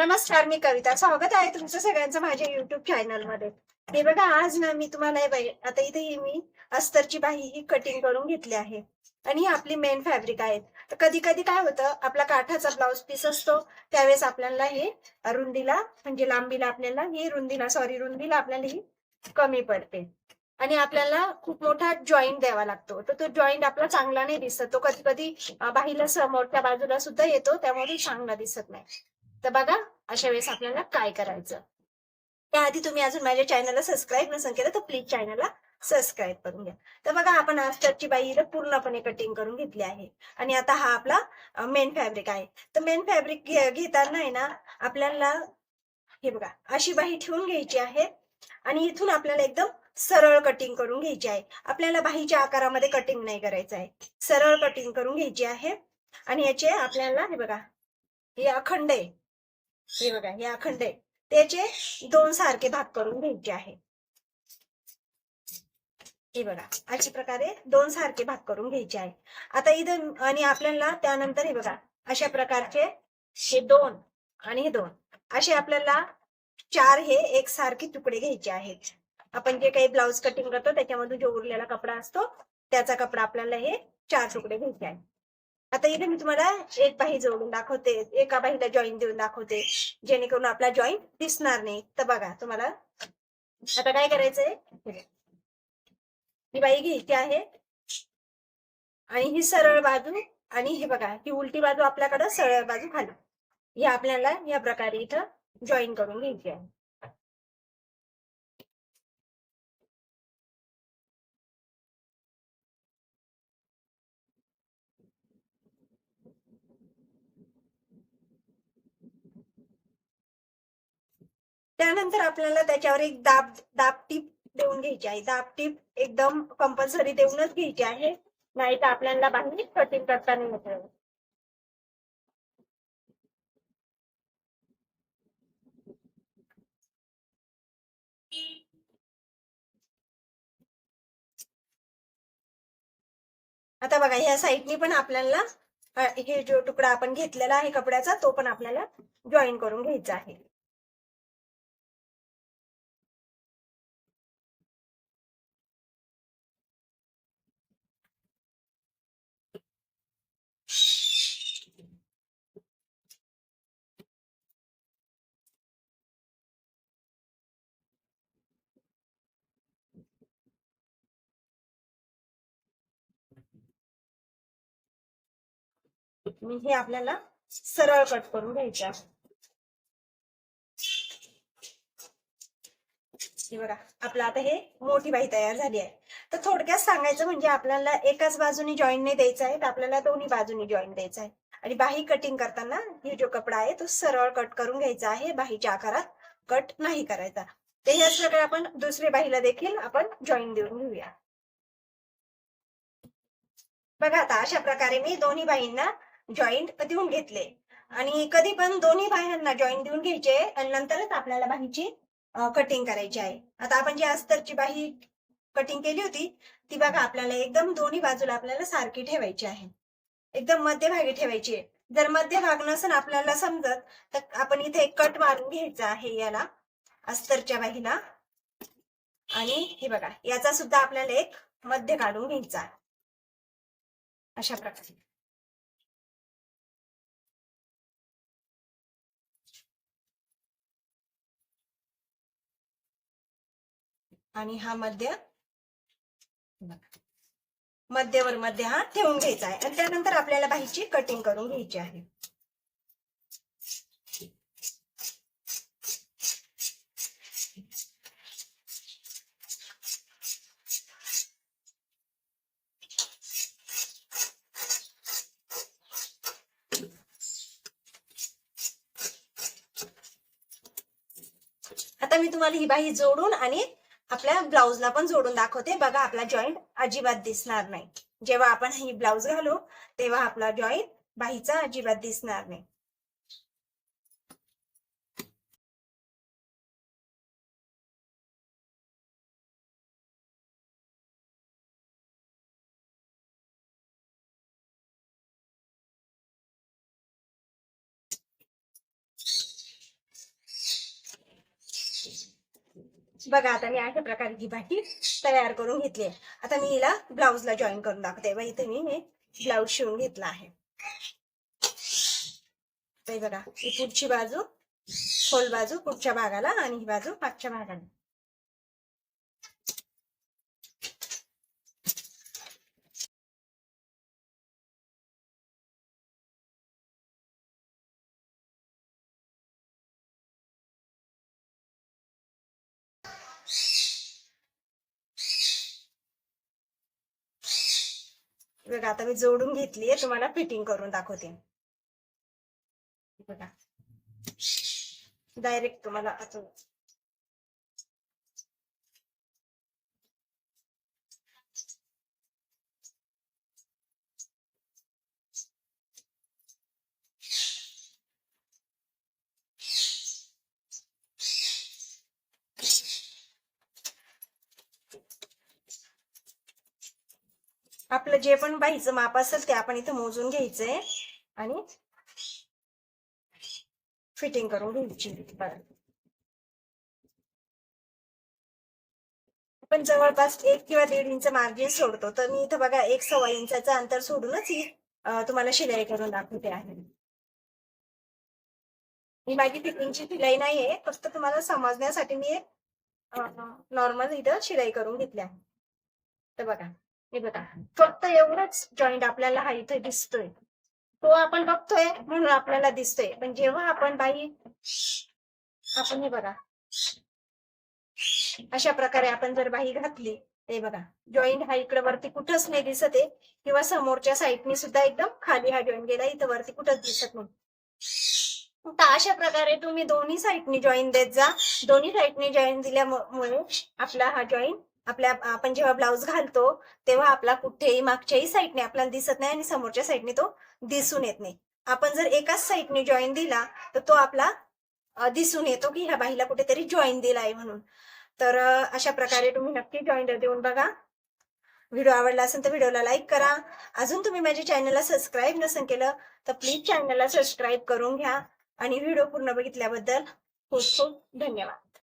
नमस्कार मी कविता. स्वागत आहे तुमचं सगळ्यांचं माझ्या युट्यूब चॅनलमध्ये. हे बघा आज ना मी तुम्हाला आता इथे ही मी अस्तरची बाही ही कटिंग करून घेतली आहे. आणि ही आपली मेन फॅब्रिक आहे तर कधी कधी काय होतं आपला काठाचा ब्लाउज पीस असतो त्यावेळेस आपल्याला हे रुंदीला म्हणजे लांबीला आपल्याला ही रुंदीला सॉरी रुंदीला आपल्याला ही कमी पडते. आणि आपल्याला खूप मोठा जॉईंट द्यावा लागतो. तर तो जॉईंट आपला चांगला नाही दिसत. तो कधी कधी बाहीला समोरच्या बाजूला सुद्धा येतो त्यामुळे चांगला दिसत नाही. तर बघा अशा वेळेस आपल्याला काय करायचं. त्याआधी तुम्ही अजून माझ्या चॅनलला सबस्क्राईब नसेल केलं तर प्लीज चॅनलला सबस्क्राईब करून घ्या. तर बघा आपण आस्टरची बाईला पूर्णपणे कटिंग करून घेतली आहे. आणि आता हा आपला मेन फॅब्रिक आहे. तर मेन फॅब्रिक घेताना आहे ना आपल्याला हे बघा अशी बाही ठेवून घ्यायची आहे. आणि इथून आपल्याला एकदम सरळ कटिंग करून घ्यायची आहे. आपल्याला बाहीच्या आकारामध्ये कटिंग नाही करायचं आहे. सरळ कटिंग करून घ्यायची आहे. आणि याचे आपल्याला हे बघा हे अखंड आहे. हे बघा हे अखंड आहे. त्याचे दोन सारखे भाग करून घ्यायचे आहे. हे बघा अशा प्रकारे दोन सारखे भाग करून घ्यायचे आहे. आता इथं आणि आपल्याला त्यानंतर हे बघा अशा प्रकारचे हे दोन आणि हे दोन असे आपल्याला चार हे एक सारखे तुकडे घ्यायचे आहेत. आपण जे काही ब्लाउज कटिंग करतो त्याच्यामधून जो उरलेला कपडा असतो त्याचा कपडा आपल्याला हे चार तुकडे घ्यायचे आहे आता इथे मी तुम्हाला एक बाही जोडून दाखवते. एका बाहीला जॉईन देऊन दाखवते. जेणेकरून आपला जॉईन दिसणार नाही. तर बघा तुम्हाला आता काय करायचंय? ही बाई घ्यायची आहे. आणि ही सरळ बाजू आणि हे बघा ही उलटी बाजू आपल्याकडं सरळ बाजू खाली. ही आपल्याला या प्रकारे इथं जॉईन करून घ्यायची आहे. त्यानंतर आपल्याला त्याच्यावर एक दाब दाब टीप देऊन घ्यायची आहे. दाब टीप एकदम कंपल्सरी देऊनच घ्यायची आहे. नाही तर आपल्याला बाहेर कटिंग करताना येत आता बघा ह्या साईडनी पण आपल्याला हे जो तुकडा आपण घेतलेला आहे कपड्याचा तो पण आपल्याला जॉईन करून घ्यायचा आहे. मी हे आपल्याला सरळ कट करून घ्यायचे आहे. बघा आपलं आता हे मोठी बाई तयार झाली आहे. तर थोडक्यात सांगायचं म्हणजे आपल्याला एकाच बाजूनी जॉईन नाही द्यायचा आहे तर आपल्याला दोन्ही बाजूनी जॉईन द्यायचा आहे. आणि बाही कटिंग करताना हे जो कपडा आहे तो सरळ कट करून घ्यायचा आहे बाहीच्या आकारात कट नाही करायचा. ते ह्याच प्रकारे आपण दुसऱ्या बाहीला देखील आपण जॉईन देऊन घेऊया. बघा आता अशा प्रकारे मी दोन्ही बाहींना जॉईंट देऊन घेतले. आणि कधी पण दोन्ही बाह्यांना जॉईंट देऊन घ्यायचे आणि नंतरच आपल्याला बाहीची कटिंग करायची आहे. आता आपण जी अस्तरची बाही कटिंग केली होती ती बघा आपल्याला एकदम दोन्ही बाजूला आपल्याला सारखी ठेवायची आहे. एकदम मध्यभागी ठेवायची आहे. जर मध्यभाग नसेल आपल्याला समजत तर आपण इथे एक कट मारून घ्यायचा आहे याला अस्तरच्या बाहीला. आणि हे बघा याचा सुद्धा आपल्याला एक मध्य काढून घ्यायचा आहे. अशा प्रकारे. आणि हा मध्य मध्यवर मध्य हा ठेवून घ्यायचा आहे. आणि त्यानंतर आपल्याला बाहीची कटिंग करून घ्यायची आहे. आता मी तुम्हाला ही बाही जोडून आणि आपल्या ब्लाऊजला पण जोडून दाखवते. बघा आपला जॉईंट अजिबात दिसणार नाही. जेव्हा आपण ही ब्लाऊज घालू तेव्हा आपला जॉईंट बाहीचा अजिबात दिसणार नाही. बघा आता मी अशा प्रकारे ही भाजी तयार करून घेतली आहे. आता मी हिला ब्लाऊजला जॉईन करून दाखवते. बघा इथे मी हे ब्लाऊज शिवून घेतला आहे. बघा ही पुढची बाजू खोल बाजू पुढच्या भागाला आणि ही बाजू मागच्या भागाला. बघा आता मी जोडून घेतलीये तुम्हाला फिटिंग करून दाखवते. बघा. डायरेक्ट तुम्हाला असं आपलं जे पण बाईचं माप असेल ते आपण इथं मोजून घ्यायचंय. आणि फिटिंग करून घ्यायची. पण आपण जवळपास एक किंवा दीड इंच मार्जिन सोडतो. तर मी इथं बघा एक सव्वा इंचाचं अंतर सोडूनच ही तुम्हाला शिलाई करून दाखवते आहे. ही माझी फिटिंगची शिलाई नाहीये. फक्त तुम्हाला समजण्यासाठी मी एक नॉर्मल इथं शिलाई करून घेतली आहे. तर बघा. हे बघा फक्त एवढंच जॉईंट आपल्याला हा इथे दिसतोय. तो आपण बघतोय म्हणून आपल्याला दिसतोय. पण जेव्हा आपण बाई आपण हे बघा. अशा प्रकारे आपण जर बाही घातली ते बघा जॉईंट हा इकडे वरती कुठंच नाही दिसत आहे. किंवा समोरच्या साईडनी सुद्धा एकदम खाली हा जॉईंट गेला इथं वरती कुठंच दिसत नाही. तर अशा प्रकारे तुम्ही दोन्ही साईडनी जॉईन देत जा. दोन्ही साईडनी जॉईन दिल्यामुळे आपला हा जॉईन आपल्या आपण जेव्हा ब्लाऊज घालतो तेव्हा आपला कुठेही मागच्याही साईडने आपल्याला दिसत नाही आणि समोरच्या साईडने तो दिसून येत नाही. आपण जर एकाच साईडने जॉईन दिला तर तो आपला दिसून येतो की ह्या बाईला कुठेतरी जॉईन दिला आहे म्हणून. तर अशा प्रकारे तुम्ही नक्की जॉईन देऊन बघा. व्हिडिओ आवडला असेल तर व्हिडिओला लाईक करा. अजून तुम्ही माझ्या चॅनलला सबस्क्राईब नसेल केलं तर प्लीज चॅनलला सबस्क्राईब करून घ्या. आणि व्हिडिओ पूर्ण बघितल्याबद्दल खूप खूप धन्यवाद.